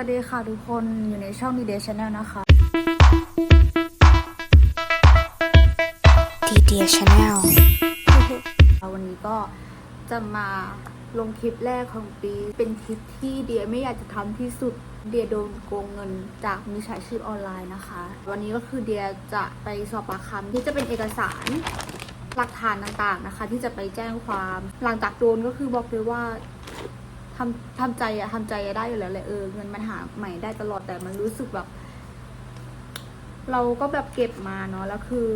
วัสดีค่ะทุกคนอยู่ในช่องดีเดย์ชาแนลนะคะดีเดียชาแนลวันนี้ก็จะมาลงคลิปแรกของปี เป็นคลิปที่เดียไม่อยากจะทำที่สุด เดียโดนโกงเงินจากมิจฉาชีพออนไลน์นะคะ วันนี้ก็คือเดียจะไปสอบปากคำที่จะเป็นเอกสารหลักฐานต่างๆนะคะ ที่จะไปแจ้งความ หลังจากโดนก็คือบอกเลยว่า ทำทำใจอะทำใจอะได้อยู่แล้วแหละเออเงินมันหาใหม่ได้ตลอดแต่มันรู้สึกแบบ เราก็แบบเก็บมาเนาะแล้วคือ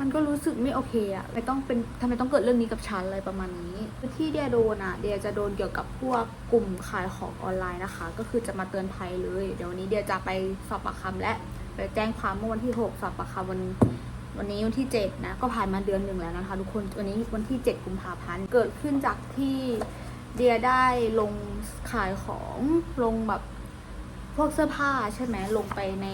มันก็รู้สึกไม่โอเคอะไม่ต้องเป็นทำไมต้องเกิดเรื่องนี้กับฉันอะไรประมาณนี้ที่เดียโดนอะเดียจะโดนเกี่ยวกับพวกกลุ่มขายของออนไลน์นะคะ ก็คือจะมาเตือนภัยเลย เดี๋ยววันนี้เดียจะไปสอบปากคำและไปแจ้งความเมื่อวันที่ 6 สอบปากคำวันวันนี้วันที่ 7 นะ ก็ผ่านมาเดือนหนึ่งแล้วนะคะ ทุกคนวันนี้วันที่ 7 กุมภาพันธ์เกิดขึ้นจากที่ เดียได้ลงขายของลงแบบพวกเสื้อผ้าใช่ไหมลงไปใน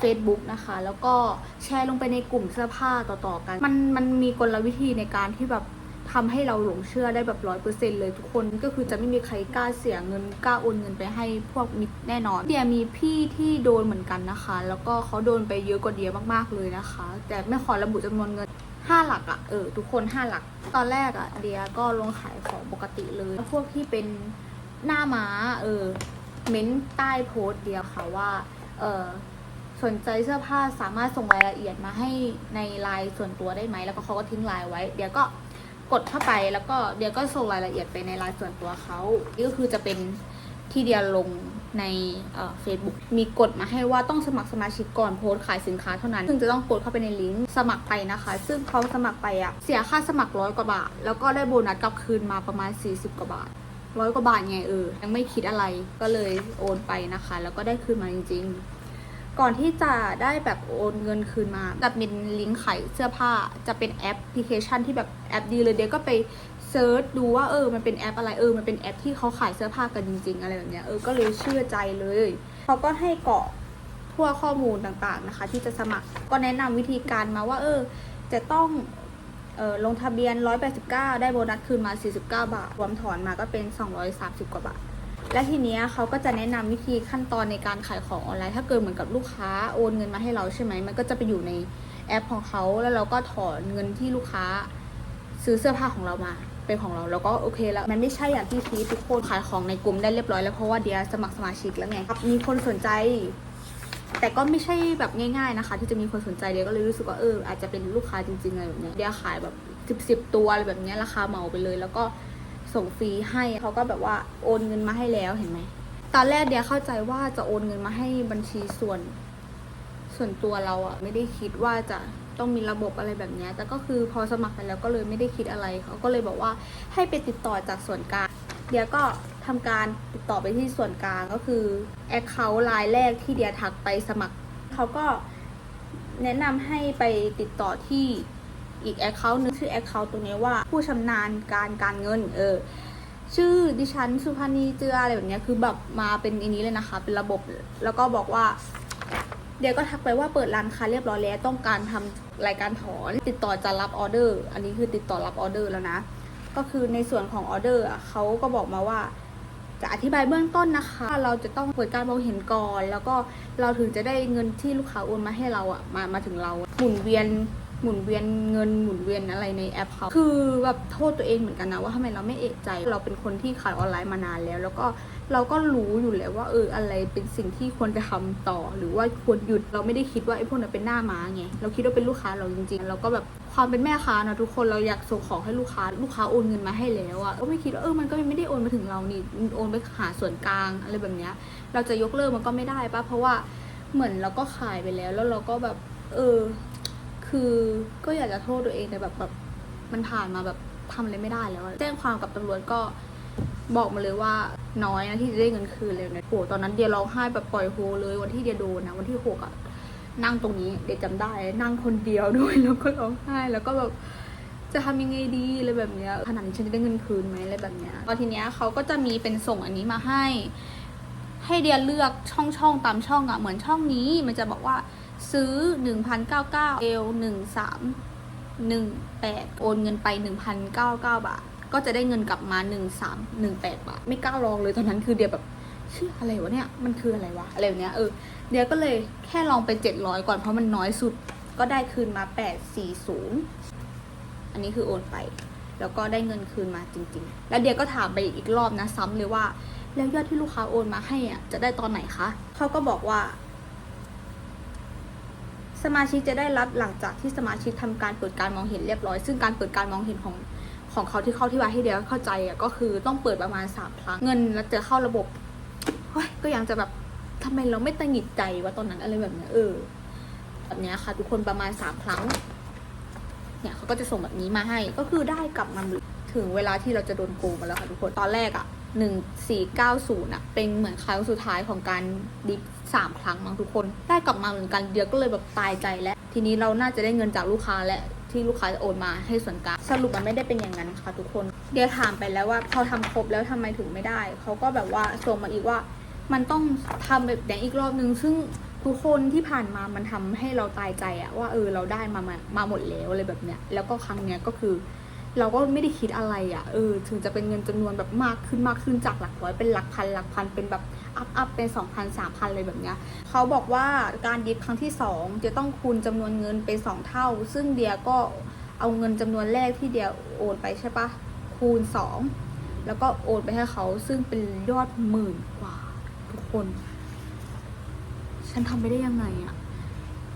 Facebook นะคะ แล้วก็แชร์ลงไปในกลุ่มเสื้อผ้าต่อๆกัน มันมันมีกลวิธีในการที่แบบ ทำให้เราหลงเชื่อได้แบบร้อยเปอร์เซ็นเลยทุกคนก็คือจะไม่มีใครกล้าเสียเงินกล้าโอนเงินไปให้พวกมิตรแน่นอนเดียมีพี่ที่โดนเหมือนกันนะคะ แล้วก็เขาโดนไปเยอะกว่าเดียมากๆเลยนะคะ แต่ไม่ขอระบุจำนวนเงินห้าหลักอะเออทุกคนห้าหลัก ตอนแรกอะเดียก็ลงขายของปกติเลยพวกที่เป็นหน้าม้าเออเม้นใต้โพสต์เดียวค่ะว่าเออสนใจเสื้อผ้าสามารถส่งรายละเอียดมาให้ในไลน์ส่วนตัวได้ไหม แล้วก็เขาก็ทิ้งไลน์ไว้ เดี๋ยวก็ กดเข้าไปแล้วก็เดี๋ยวก็ส่งรายละเอียดไปในไลน์ส่วนตัวเขานี่ก็คือจะเป็นที่เดียลงในเฟซบุ๊กมีกฎมาให้ว่าต้องสมัครสมาชิกก่อนโพสต์ขายสินค้าเท่านั้น ซึ่งจะต้องกดเข้าไปในลิงก์สมัครไปนะคะ ซึ่งเขาสมัครไปอะเสียค่าสมัครร้อยกว่าบาท แล้วก็ได้โบนัสกลับคืนมาประมาณ 40 กว่าบาทร้อยกว่าบาทไงเออยังไม่คิดอะไรก็เลยโอนไปนะคะ แล้วก็ได้คืนมาจริง ๆ ก่อนที่จะได้แบบโอนเงินคืนมาแบบเป็นลิงก์ขายเสื้อผ้าจะเป็นแอปพลิเคชันที่แบบแอปดีเลยเดี๋ยวก็ไปเซิร์ชดูว่าเออมันเป็นแอปอะไรเออมันเป็นแอปที่เขาขายเสื้อผ้ากันจริง ๆ อะไรแบบเนี้ยเออก็เลยเชื่อใจเลยเขาก็ให้กรอกพวข้อมูลต่างๆนะคะ ที่จะสมัครก็แนะนำวิธีการมาว่า เออ จะต้องออลงทะเบียน 189 ได้โบนัสคืนมา 49 บาท รวมถอนมาก็เป็น 230 กว่าบาท และทีเนี้ยเขาก็จะแนะนำวิธีขั้นตอนในการขายของออนไลน์ ถ้าเกิดเหมือนกับลูกค้าโอนเงินมาให้เราใช่ไหมมันก็จะไปอยู่ในแอปของเขาแล้วเราก็ถอนเงินที่ลูกค้าซื้อเสื้อผ้าของเรามาเป็นของเราแล้วก็โอเคแล้ว มันไม่ใช่อย่างที่คิดทุกคนขายของในกลุ่มได้เรียบร้อยแล้วเพราะว่าเดียสมัครสมาชิกแล้วไงมีคนสนใจ แต่ก็ไม่ใช่แบบง่าย ๆนะคะ ที่จะมีคนสนใจเดียก็เลยรู้สึกว่าเอออาจจะเป็นลูกค้าจริงๆอะไรแบบนี้เดียขายแบบสิบสิบตัวอะไรแบบนี้ราคาเหมาไปเลย แล้วก็ ส่งฟรีให้เขาก็แบบว่าโอนเงินมาให้แล้วเห็นไหมตอนแรกเดียเข้าใจว่าจะโอนเงินมาให้บัญชีส่วน ส่วนตัวเราอะไม่ได้คิดว่าจะต้องมีระบบอะไรแบบนี้แต่ก็คือพอสมัครไปแล้วก็เลยไม่ได้คิดอะไร เขาก็เลยบอกว่าให้ไปติดต่อจากส่วนกลางเดียก็ทำการติดต่อไปที่ส่วนกลางก็คือแอคเคาท์ไลน์แรกที่เดียทักไปสมัคร เขาก็แนะนำให้ไปติดต่อที่ อีกแอคเคาท์นึงชื่อแอคเคาท์ตรงนี้ว่าผู้ชำนาญการการเงินเออชื่อดิฉันสุภานีเจืออะไรแบบเนี้ยคือแบบมาเป็นอันนี้เลยนะคะ เป็นระบบแล้วก็บอกว่า เดี๋ยวก็ทักไปว่าเปิดร้านค้าเรียบร้อยแล้วต้องการทำรายการถอนติดต่อจะรับออเดอร์ อันนี้คือติดต่อรับออเดอร์แล้วนะ ก็คือในส่วนของออเดอร์เขาก็บอกมาว่าจะอธิบายเบื้องต้นนะคะ เราจะต้องเปิดการมองเห็นก่อน แล้วก็เราถึงจะได้เงินที่ลูกค้าโอนมาให้เราอะมามาถึงเราหมุนเวียน หมุนเวียนเงินหมุนเวียนอะไรในแอปเขาคือแบบโทษตัวเองเหมือนกันนะว่าทำไมเราไม่เอะใจ เราเป็นคนที่ขายออนไลน์มานานแล้ว แล้วก็เราก็รู้อยู่แล้วว่าเอออะไรเป็นสิ่งที่ควรจะทำต่อ หรือว่าควรหยุดเราไม่ได้คิดว่าไอ้พวกนั้นเป็นหน้าม้าไงเราคิดว่าเป็นลูกค้าเราจริงๆเราก็แบบความเป็นแม่ค้านะทุกคนเราอยากส่งของให้ลูกค้า ลูกค้าโอนเงินมาให้แล้วอะก็ไม่คิดว่าเออมันก็ไม่ได้โอนมาถึงเรานี่โอนไปหาส่วนกลางอะไรแบบเนี้ยเราจะยกเลิกมันก็ไม่ได้ปะเพราะว่าเหมือนเราก็ขายไปแล้วแล้วเราก็แบบเออ คือก็อยากจะโทษตัวเองแต่แบบแบบมันผ่านมาแบบทำอะไรไม่ได้แล้วแจ้งความกับตำรวจก็บอกมาเลยว่าน้อยนะที่จะได้เงินคืนเลยนะโหตอนนั้นเดียร้องไห้แบบปล่อยโฮเลยวันที่เดียโดนนะวันที่หกอะนั่งตรงนี้เดียจำได้ นั่งคนเดียวด้วยแล้วก็ร้องไห้แล้วก็แบบจะทำยังไงดีอะไรแบบเนี้ยขนาดนี้ฉันจะได้เงินคืนไหมอะไรแบบเนี้ยตอนทีเนี้ยเขาก็จะมีเป็นส่งอันนี้มาให้ ให้เดียเลือกช่องช่องตามช่องอะเหมือนช่องนี้ มันจะบอกว่า ซื้อ 1,099เอล1318 โอนเงินไป 1,099 บาท ก็จะได้เงินกลับมา 1318 บาท ไม่กล้าลองเลยตอนนั้นคือเดียแบบชื่ออะไรวะเนี่ย มันคืออะไรวะ อะไรเนี้ยเออ เดียก็เลยแค่ลองไปเจ็ดร้อยก่อนเพราะมันน้อยสุด ก็ได้คืนมาแปดสี่ศูนย์อันนี้คือโอนไป แล้วก็ได้เงินคืนมาจริง ๆ แล้วเดียก็ถามไปอีกรอบนะ ซ้ำเลยว่า แล้วยอดที่ลูกค้าโอนมาให้อะจะได้ตอนไหนคะเขาก็บอกว่า สมาชิกจะได้รับหลังจากที่สมาชิกทำการเปิดการมองเห็นเรียบร้อย ซึ่งการเปิดการมองเห็นของของเขาที่เข้าที่ว่าให้เดียวเข้าใจอะก็คือต้องเปิดประมาณสามครั้งเงินแล้วจะเข้าระบบเฮ้ยก็ยังจะแบบทำไมเราไม่ตังหิดใจว่าตอนนั้นอะไรแบบเนี้ยเออแบบเนี้ยค่ะ ทุกคนประมาณสามครั้ง เนี่ยเขาก็จะส่งแบบนี้มาให้ ก็คือได้กลับมาถึงเวลาที่เราจะโดนโกงมาแล้วค่ะทุกคนตอนแรกอะ่ะ หนึ่งสี่เก้าศูนย์อะเป็นเหมือนครั้งสุดท้ายของการดิฟสามครั้งมั้งทุกคน ได้กลับมาเหมือนกันเดียวก็เลยแบบตายใจแล้ว ทีนี้เราน่าจะได้เงินจากลูกค้าและที่ลูกค้าจะโอนมาให้ส่วนกลางสรุปมันไม่ได้เป็นอย่างนั้นค่ะทุกคน เดียถามไปแล้วว่าพอทำครบแล้วทำไมถึงไม่ได้เขาก็แบบว่าส่งมาอีกว่า มันต้องทำแบบอย่างอีกรอบนึง ซึ่งทุกคนที่ผ่านมามันทำให้เราตายใจอะว่าเออเราได้มามามาหมดแล้วอะไรแบบเนี้ยแล้วก็ครั้งเนี้ยก็คือ เราก็ไม่ได้คิดอะไรอะเออถึงจะเป็นเงินจำนวนแบบมากขึ้นมากขึ้นจากหลักร้อยเป็นหลักพันหลักพันเป็นแบบอัพอัพเป็นสองพันสามพันเลยแบบเนี้ยเขาบอกว่าการดิฟครั้งที่สองจะต้องคูณจำนวนเงินเป็นสองเท่า ซึ่งเดียก็เอาเงินจำนวนแรกที่เดียโอนไปใช่ปะคูณสองแล้วก็โอนไปให้เขาซึ่งเป็นยอดหมื่นกว่า ทุกคน ฉันทำไปได้ยังไงอะ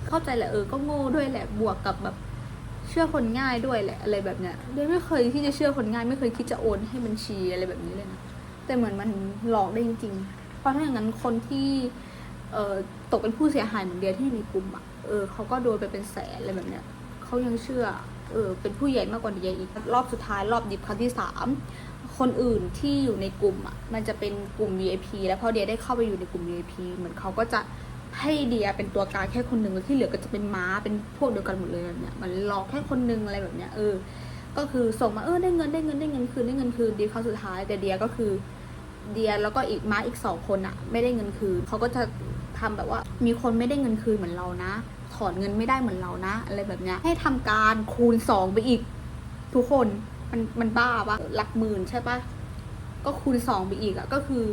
เข้าใจแหละเออก็โง่ด้วยแหละบวกกับแบบ เชื่อคนง่ายด้วยแหละอะไรแบบเนี้ยเดยไม่เคยที่จะเชื่อคนง่าย ไม่เคยคิดจะโอนให้บัญชีอะไรแบบนี้เลยนะแต่เหมือนมันหลอกได้จริงๆ เพราะถ้าอย่างนั้นคนที่เอ่อตกเป็นผู้เสียหายเหมือนเดียที่อยู่ในกลุ่มอะเออเขาก็โดนไปเป็นแสนอะไรแบบเนี้ยเขายังเชื่อเออเป็นผู้ใหญ่มากกว่าเดียอีกรอบสุดท้ายรอบดิบครั้งที่สามคนอื่นที่อยู่ในกลุ่มอะมันจะเป็นกลุ่ม VIP แล้วพอเดียได้เข้าไปอยู่ในกลุ่ม VIP เหมือนเขาก็จะ ให้เดียเป็นตัวกลางแค่คนหนึ่งแล้วที่เหลือก็จะเป็นม้าเป็นพวกเดียวกันหมดเลยแบบเนี้ยมันหลอกแค่คนหนึ่งอะไรแบบเนี้ยเออ ก็คือส่งมาเออได้เงินได้เงินได้เงินคืนได้เงินคืนดีครั้งสุดท้าย แต่เดียก็คือเดียแล้วก็อีกม้าอีกสองคนอะไม่ได้เงินคืนเขาก็จะทำแบบว่ามีคนไม่ได้เงินคืนเหมือนเรานะ ถอนเงินไม่ได้เหมือนเรานะ อะไรแบบเนี้ยให้ทำการคูณสองไปอีก ทุกคนมันมันบ้าปะหลักหมื่นใช่ปะก็คูณสองไปอีกอะก็คือ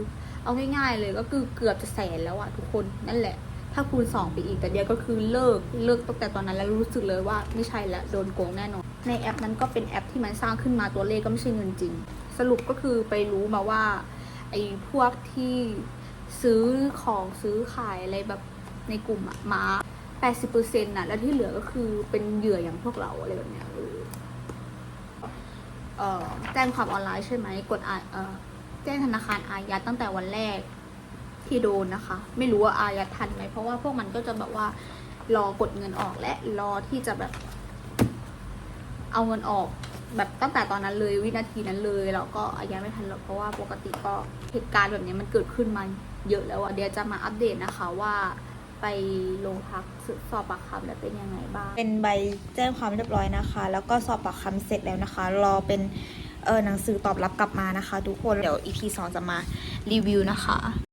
เอาง่ายๆเลยก็คือเกือบจะแสนแล้วอะทุกคนนั่นแหละ ถ้าคูณสองไปอีกแต่เดียวก็คือเลิกเลิกตั้งแต่ตอนนั้นแล้วรู้สึกเลยว่าไม่ใช่แล้วโดนโกงแน่นอน ในแอปนั้นก็เป็นแอปที่มันสร้างขึ้นมาตัวเลขก็ไม่ใช่เงินจริง สรุปก็คือไปรู้มาว่าไอ้พวกที่ซื้อของซื้อขายอะไรแบบในกลุ่มอะมา80%น่ะแล้วที่เหลือก็คือเป็นเหยื่ออย่างพวกเราอะไรแบบเนี้ยเออแจ้งความออนไลน์ใช่ไหมกดเออแจ้งธนาคารอายัดตั้งแต่วันแรก ที่โดนนะคะ ไม่รู้ว่าอายัดทันไหมเพราะว่าพวกมันก็จะแบบว่ารอกดเงินออกและรอที่จะแบบเอาเงินออกแบบตั้งแต่ตอนนั้นเลยวินาทีนั้นเลยแล้วก็อายัดไม่ทันหรอกเพราะว่าปกติก็เหตุการณ์แบบนี้มันเกิดขึ้นมาเยอะแล้วอะเดี๋ยวจะมาอัปเดตนะคะว่าไปโรงพักสอบปากคำแล้วเป็นยังไงบ้าง เป็นใบแจ้งความเรียบร้อยนะคะ แล้วก็สอบปากคำเสร็จแล้วนะคะ รอเป็นเออหนังสือตอบรับกลับมานะคะ ทุกคนเดี๋ยว EP 2จะมารีวิวนะคะ